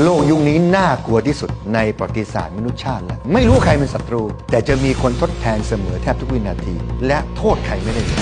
โลกยุคนี้น่ากลัวที่สุดในประวัติศาสตร์มนุษยชาติแล้วไม่รู้ใครเป็นศัตรู แต่จะมีคนทดแทนเสมอแทบทุกวินาที และโทษใครไม่ได้เลย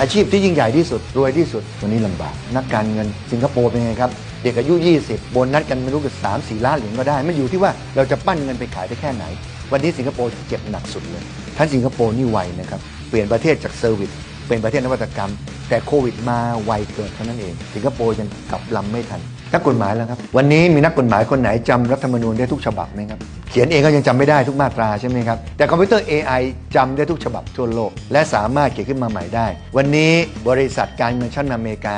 อาชีพที่ยิ่งใหญ่ที่สุด รวยที่สุดวันนี้ลำบาก นักการเงินสิงคโปร์เป็นไงครับ เด็กอายุ 20 โบนัสกันไม่รู้กี่สามสี่ล้านเหรียญก็ได้ ไม่อยู่ที่ว่าเราจะปั้นเงินไปขายได้แค่ไหน วันนี้สิงคโปร์เจ็บหนักสุดเลยท่านสิงคโปร์นี่ไวนะครับเปลี่ยนประเทศจากเซอร์วิส เป็นประเทศนวัตกรรม แต่โควิดมาไวเกินเท่านั้นเอง สิงคโปร์ยังกลับลำไม่ทัน นักกฎหมายแล้วครับ วันนี้มีนักกฎหมายคนไหนจำรัฐธรรมนูญได้ทุกฉบับไหมครับ เขียนเองก็ยังจำไม่ได้ทุกมาตราใช่ไหมครับ แต่คอมพิวเตอร์ AI จำได้ทุกฉบับทั่วโลก และสามารถเขียนขึ้นมาใหม่ได้ วันนี้บริษัทการเงินชั้นนำอเมริกา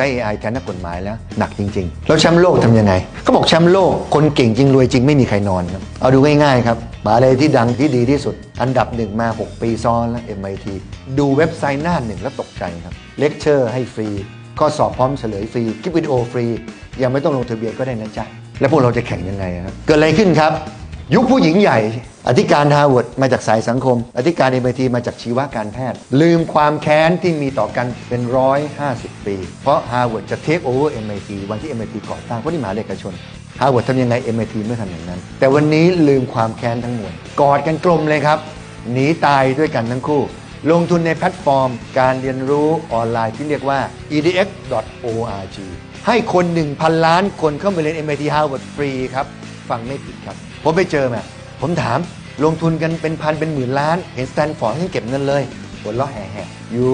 ใช้ AI แทนนักกฎหมายแล้ว หนักจริง ๆ แล้วแชมป์โลกทำยังไงเขาบอกแชมป์โลกคนเก่งจริงรวยจริงไม่มีใครนอนครับ เอาดูง่ายๆครับมาอะไรที่ดังที่ดีที่สุด อันดับหนึ่งมา 6 ปีซ้อนแล้ว MIT ดูเว็บไซต์หน้าหนึ่งแล้วตกใจครับเลคเชอร์ให้ฟรีข้อสอบพร้อมเฉลยฟรีคลิปวิดีโอฟรี ยังไม่ต้องลงทะเบียนก็ได้นะจ๊ะแล้วพวกเราจะแข่งยังไงครับเกิดอะไรขึ้นครับ ยุคผู้หญิงใหญ่ อธิการฮาร์วาร์ดมาจากสายสังคม อธิการเอ็มทีมาจากชีวการแพทย์ ลืมความแค้นที่มีต่อกันเป็นร้อยห้าสิบปี เพราะฮาร์วาร์ดจะเทคโอเวอร์ MIT วันที่ MIT ก่อตั้งเพราะนี่มหาวิทยาลัยเอกชนฮาร์วาร์ดทำยังไง MIT ไม่ทำอย่างนั้น แต่วันนี้ลืมความแค้นทั้งมวลกอดกันกลมเลยครับหนีตายด้วยกันทั้งคู่ ลงทุนในแพลตฟอร์ม การเรียนรู้ออนไลน์ที่เรียกว่า edx.org ให้คน 1,000 ล้านคนเข้ามาเรียน MIT Harvard ฟรีครับ ฟังไม่ผิดครับ ผมไปเจอมา ผมถามลงทุนกันเป็นพันเป็นหมื่นล้าน เห็นสแตนฟอร์ดให้เก็บเงินเลยหัวเราะแห่ๆอยู่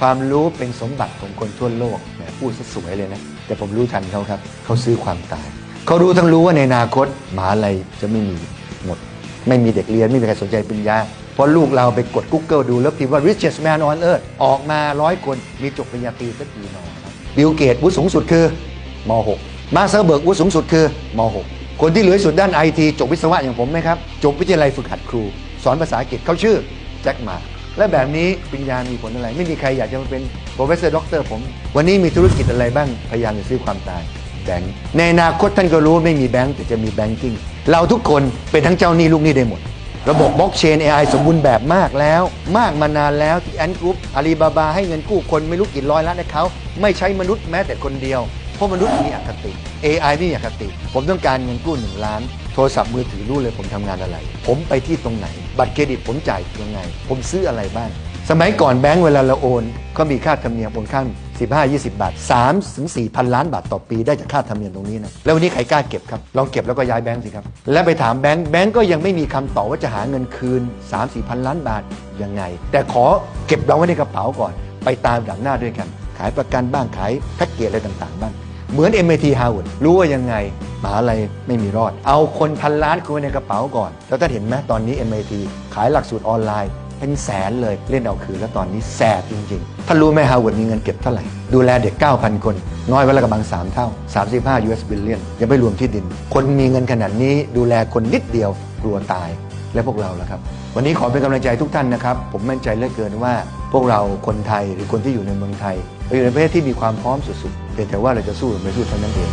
ความรู้เป็นสมบัติของคนทั่วโลกแหมพูดซะสวยเลยนะ แต่ผมรู้ทันเขาครับเขาซื้อความตาย เขารู้ทั้งรู้ว่าในอนาคตมหาลัยจะไม่มีหมด ไม่มีเด็กเรียน ไม่มีใครสนใจปริญญา เพราะลูกเราไปกด Google ดูแล้วพิมพ์ว่า richest man on earth ออกมาร้อยคนมีจบปริญญาตรีสักกี่นอครับบิลเกตวุฒิสูงสุดคือม .6 มาเซอร์เบิร์กวุฒิสูงสุดคือม .6 คนที่เหลือสุดด้านไอทีจบวิศวะอย่างผมไหมครับ จบวิทยาลัยฝึกหัดครู สอนภาษาอังกฤษเขาชื่อแจ็คมาและแบบนี้ปริญญามีผลอะไร ไม่มีใครอยากจะมาเป็นโปรเฟสเซอร์ด็อกเตอร์ผม วันนี้มีธุรกิจอะไรบ้าง พยายามจะซื้อความตายแบงค์ในอนาคตท่านก็รู้ไม่มีแบงค์แต่จะมีแบงกิ้งเราทุกคนเป็นทั้งเจ้าหนี้ลูกหนี้ได้หมด ระบบบล็อกเชน AI สมบูรณ์แบบมากแล้ว มากมานานแล้วที่แอนกรุ๊ปอาลีบาบาให้เงินกู้คนไม่รู้กี่ร้อยล้านให้เขาไม่ใช้มนุษย์แม้แต่คนเดียว เพราะมนุษย์มีอคติ AI ไม่มีอคติ ผมต้องการเงินกู้หนึ่งล้าน โทรศัพท์มือถือรู้เลยผมทำงานอะไร ผมไปที่ตรงไหน บัตรเครดิตผมจ่ายยังไง ผมซื้ออะไรบ้าง สมัยก่อนแบงก์เวลาเราโอนก็มีค่าธรรมเนียมโอนข้าง15 20 บาท3ถึง4พันล้านบาทต่อปีได้จากค่าธรรมเนียมตรงนี้นะแล้ววันนี้ใครกล้าเก็บครับลองเก็บแล้วก็ย้ายแบงก์สิครับ แล้วไปถามแบงก์แบงก์ก็ยังไม่มีคำตอบว่าจะหาเงินคืน 3 4พันล้านบาทยังไง แต่ขอเก็บเราไว้ในกระเป๋าก่อน ไปตามหลังหน้าด้วยกัน ขายประกันบ้างขายแพ็กเกจอะไรต่างๆบ้างเหมือน MIT Harvard รู้ว่ายังไงมหาลัยไม่มีรอด เอาคนพันล้านคืนไว้ในกระเป๋าก่อน แล้วท่านเห็นไหมตอนนี้ MIT ขายหลักสูตรออนไลน์ เป็นแสนเลยเล่นเอาคืนแล้วตอนนี้แสบจริงๆท่านรู้ไหมฮาวเวิร์ดมีเงินเก็บเท่าไหร่ ดูแลเด็ก 9,000 คน น้อยไว้ละกำลัง 3 เท่า 35 US billion ยังไม่รวมที่ดิน คนมีเงินขนาดนี้ดูแลคนนิดเดียวกลัวตายและพวกเราล่ะครับ วันนี้ขอเป็นกำลังใจทุกท่านนะครับ ผมมั่นใจเหลือเกินว่า พวกเราคนไทยหรือคนที่อยู่ในเมืองไทยเราอยู่ในประเทศที่มีความพร้อมสุดๆเพียงแต่ว่าเราจะสู้หรือไม่สู้เท่านั้นเอง